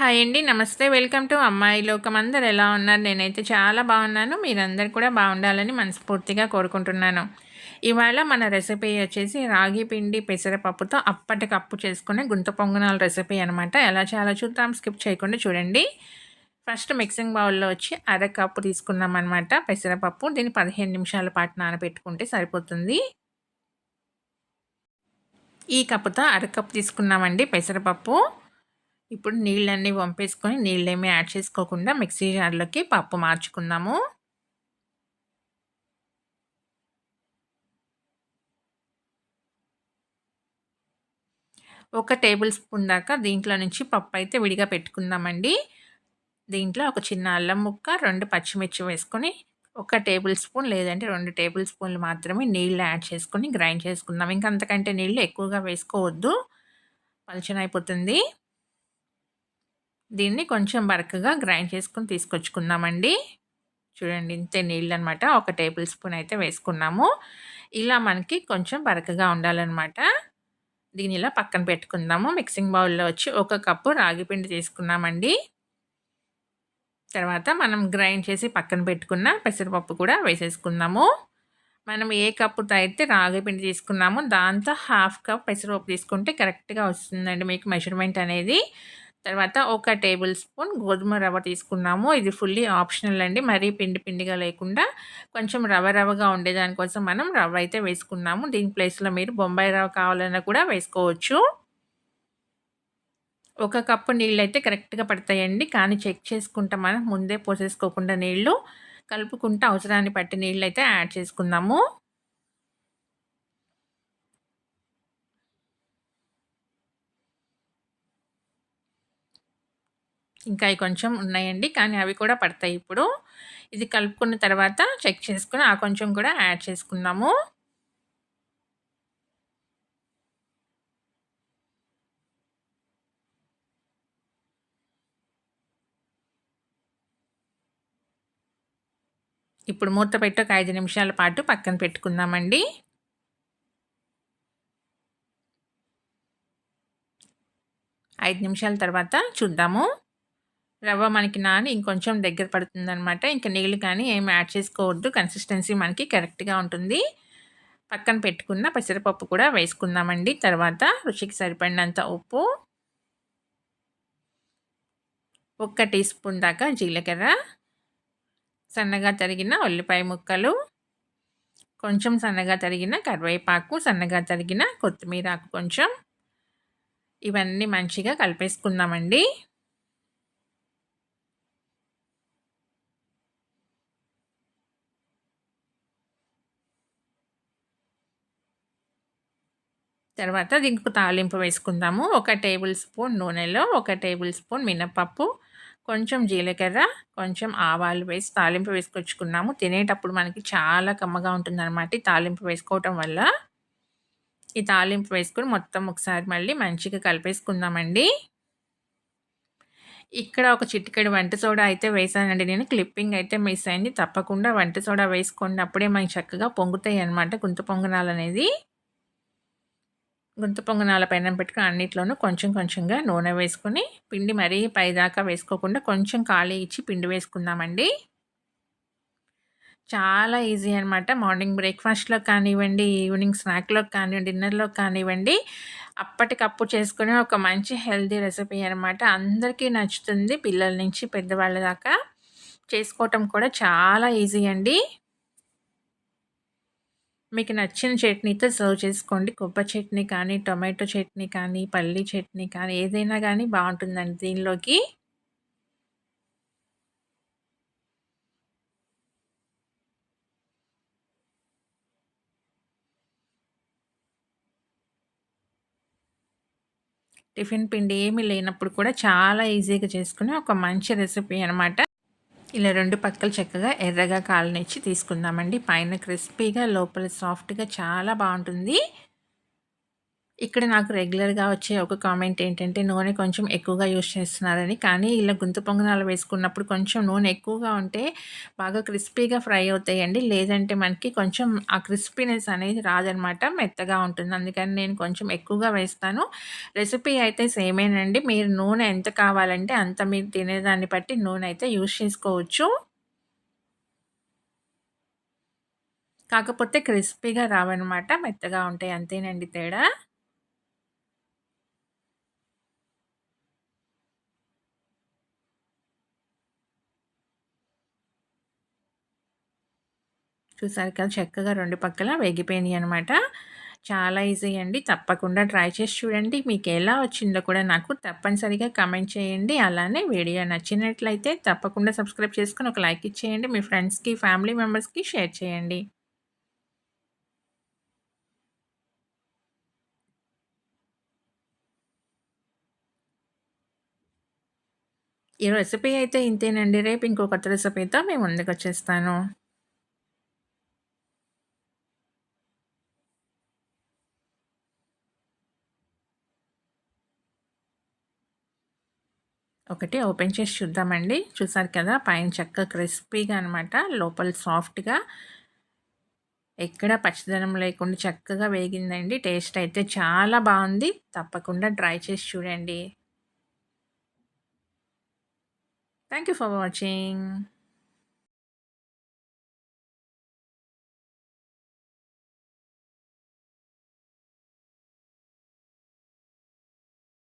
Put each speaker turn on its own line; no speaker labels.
Hi అండి నమస్తే. Welcome to అమ్మాయి లోకం. అందరు ఎలా ఉన్నారు? నేనైతే చాలా బాగున్నాను. మీరందరు కూడా బాగుండాలని మనస్ఫూర్తిగా కోరుకుంటున్నాను. ఇవాళ మన రెసిపీ వచ్చేసి రాగి పిండి పెసరపప్పుతో అప్పటికప్పు చేసుకునే గుంత పొంగనాల రెసిపీ అనమాట ఎలా చాలా చూద్దాం. స్కిప్ చేయకుండా చూడండి. ఫస్ట్ మిక్సింగ్ బౌల్లో వచ్చి అర కప్పు తీసుకున్నాం అనమాట పెసరపప్పు. దీన్ని పదిహేను నిమిషాల పాటు నానబెట్టుకుంటే సరిపోతుంది. ఈ కప్పుతో అరకప్పు తీసుకున్నామండి పెసరపప్పు. ఇప్పుడు నీళ్ళన్నీ పంపేసుకొని నీళ్ళేమీ యాడ్ చేసుకోకుండా మిక్సీ జార్లోకి పప్పు మార్చుకుందాము. ఒక టేబుల్ స్పూన్ దాకా దీంట్లో నుంచి పప్పు అయితే విడిగా పెట్టుకుందామండి. దీంట్లో ఒక చిన్న అల్లం ముక్క రెండు పచ్చిమిర్చి వేసుకొని ఒక టేబుల్ స్పూన్ లేదంటే రెండు టేబుల్ స్పూన్లు మాత్రమే నీళ్ళు యాడ్ చేసుకొని గ్రైండ్ చేసుకుందాం. ఇంకా అంతకంటే నీళ్ళు ఎక్కువగా వేసుకోవద్దు. పలుచన అయిపోతుంది దీన్ని కొంచెం బరకగా గ్రైండ్ చేసుకుని తీసుకొచ్చుకున్నామండి చూడండి ఇంతే నీళ్ళు అనమాట ఒక టేబుల్ స్పూన్ అయితే వేసుకున్నాము. ఇలా మనకి కొంచెం బరకగా ఉండాలన్నమాట. దీని ఇలా పక్కన పెట్టుకుందాము. మిక్సింగ్ బౌల్లో వచ్చి ఒక కప్పు రాగి పిండి తీసుకున్నామండి. తర్వాత మనం గ్రైండ్ చేసి పక్కన పెట్టుకున్న పెసరపప్పు కూడా వేసేసుకుందాము. మనం ఏ కప్పుతో అయితే రాగి పిండి తీసుకున్నామో దాంతో హాఫ్ కప్ పెసరపప్పు తీసుకుంటే కరెక్ట్గా వస్తుందండి మీకు మెజర్మెంట్ అనేది. తర్వాత ఒక టేబుల్ స్పూన్ గోధుమ రవ్వ తీసుకున్నాము. ఇది ఫుల్లీ ఆప్షనల్ అండి. మరీ పిండి పిండిగా లేకుండా కొంచెం రవ్వ రవ్వగా ఉండేదానికోసం మనం రవ్వ అయితే వేసుకున్నాము. దీని ప్లేస్లో మీరు బొంబాయి రవ్వ కావాలన్నా కూడా వేసుకోవచ్చు. ఒక కప్పు నీళ్ళు అయితే కరెక్ట్గా పడతాయండి. కానీ చెక్ చేసుకుంటా మనం ముందే పోసేసుకోకుండా నీళ్ళు కలుపుకుంటూ అవసరాన్ని బట్టి నీళ్ళు అయితే యాడ్ చేసుకుందాము ఇంకా కొంచెం ఉన్నాయండి. కానీ అవి కూడా పడతాయి ఇప్పుడు. ఇది కలుపుకున్న తర్వాత చెక్ చేసుకుని ఆ కొంచెం కూడా యాడ్ చేసుకున్నాము ఇప్పుడు మూత పెట్టి ఒక ఐదు నిమిషాల పాటు పక్కన పెట్టుకుందామండి. ఐదు నిమిషాల తర్వాత చూద్దాము. రవ్వ మనకి నాని ఇంకొంచెం దగ్గర పడుతుందనమాట ఇంకా నీళ్ళు కానీ ఏం యాడ్ చేసుకోవద్దు. కన్సిస్టెన్సీ మనకి కరెక్ట్గా ఉంటుంది. పక్కన పెట్టుకున్న పెసరపప్పు కూడా వేసుకుందామండి. తర్వాత రుచికి సరిపడినంత ఉప్పు. ఒక్క టీ స్పూన్ దాకా జీలకర్ర. సన్నగా తరిగిన ఉల్లిపాయ ముక్కలు. కొంచెం సన్నగా తరిగిన కరివేపాకు సన్నగా తరిగిన కొత్తిమీర ఆకు కొంచెం. ఇవన్నీ మంచిగా కలిపేసుకుందామండి. తర్వాత దీనికి తాలింపు వేసుకుందాము. ఒక టేబుల్ స్పూన్ నూనెలో ఒక టేబుల్ స్పూన్ మినపప్పు కొంచెం జీలకర్ర కొంచెం ఆవాలు వేసి తాలింపు వేసుకొచ్చుకున్నాము. తినేటప్పుడు మనకి చాలా కమ్మగా ఉంటుందన్నమాట ఈ తాలింపు వేసుకోవటం వల్ల. ఈ తాలింపు వేసుకొని మొత్తం ఒకసారి మళ్ళీ మంచిగా కలిపేసుకుందామండి. ఇక్కడ ఒక చిటికెడు వంట సోడా అయితే వేసానండి నేను. క్లిప్పింగ్ అయితే మిస్ అయింది. తప్పకుండా వంట సోడా వేసుకోండి అప్పుడే మనకి చక్కగా పొంగుతాయి అనమాట గుంత పొంగనాలు అనేది గుంత పొంగనాల పైన పెట్టుకుని అన్నిట్లోనూ కొంచెం కొంచెంగా నూనె వేసుకొని పిండి మరీ పైదాకా వేసుకోకుండా కొంచెం ఖాళీ ఇచ్చి పిండి వేసుకుందామండి. చాలా ఈజీ అనమాట మార్నింగ్ బ్రేక్ఫాస్ట్లో కానివ్వండి ఈవినింగ్ స్నాక్లో కానివ్వండి డిన్నర్లో కానివ్వండి అప్పటికప్పుడు చేసుకునే ఒక మంచి హెల్దీ రెసిపీ అనమాట అందరికీ నచ్చుతుంది పిల్లల నుంచి పెద్దవాళ్ళ దాకా. చేసుకోవటం కూడా చాలా ఈజీ అండి. మీకు నచ్చిన చట్నీతో సర్వ్ చేసుకోండి. కొబ్బరి చట్నీ కానీ టొమాటో చట్నీ కానీ పల్లీ చట్నీ కానీ ఏదైనా కానీ బాగుంటుందండి దీనిలోకి. టిఫిన్ పిండి ఏమీ లేనప్పుడు కూడా చాలా ఈజీగా చేసుకునే ఒక మంచి రెసిపీ అనమాట ఇలా రెండు పక్కలు చక్కగా ఎర్రగా కాలనిచ్చి తీసుకుందామండి. పైన క్రిస్పీగా లోపల సాఫ్ట్గా చాలా బాగుంటుంది. ఇక్కడ నాకు రెగ్యులర్‌గా వచ్చే ఒక కామెంట్ ఏంటంటే, నూనె కొంచెం ఎక్కువగా యూజ్ చేస్తున్నారని. కానీ ఇలా గుంత పొంగనాలు వేసుకున్నప్పుడు కొంచెం నూనె ఎక్కువగా ఉంటే బాగా క్రిస్పీగా ఫ్రై అవుతాయండి. లేదంటే మనకి కొంచెం ఆ క్రిస్పీనెస్ అనేది రాదనమాట. మెత్తగా ఉంటుంది. అందుకని నేను కొంచెం ఎక్కువగా వేస్తాను. రెసిపీ అయితే సేమేనండి. మీరు నూనె ఎంత కావాలంటే అంత మీరు తినేదాన్ని బట్టి నూనె అయితే యూజ్ చేసుకోవచ్చు. కాకపోతే క్రిస్పీగా రావనమాట. మెత్తగా ఉంటాయి అంతేనండి తేడా. చూసారు కదా చక్కగా రెండు పక్కల వేగిపోయినాయి అనమాట. చాలా ఈజీ అండి. తప్పకుండా ట్రై చేసి చూడండి. మీకు ఎలా వచ్చిందో కూడా నాకు తప్పనిసరిగా కమెంట్ చేయండి. అలానే వీడియో నచ్చినట్లయితే తప్పకుండా సబ్స్క్రైబ్ చేసుకొని ఒక లైక్ ఇచ్చేయండి. మీ ఫ్రెండ్స్‌కి, ఫ్యామిలీ మెంబర్స్‌కి షేర్ చేయండి. ఈ రెసిపీ అయితే ఇంతేనండి. రేపు ఇంకో కొత్త రెసిపీతో మీ ముందుకొచ్చేస్తాను. ఒకటి ఓపెన్ చేసి చూద్దామండి. చూసారు కదా పైన చక్కగా క్రిస్పీగా అనమాట. లోపల సాఫ్ట్‌గా ఎక్కడ పచ్చదనం లేకుండా చక్కగా వేగిందండి. టేస్ట్ అయితే చాలా బాగుంది తప్పకుండా ట్రై చేసి చూడండి. Thank you for watching.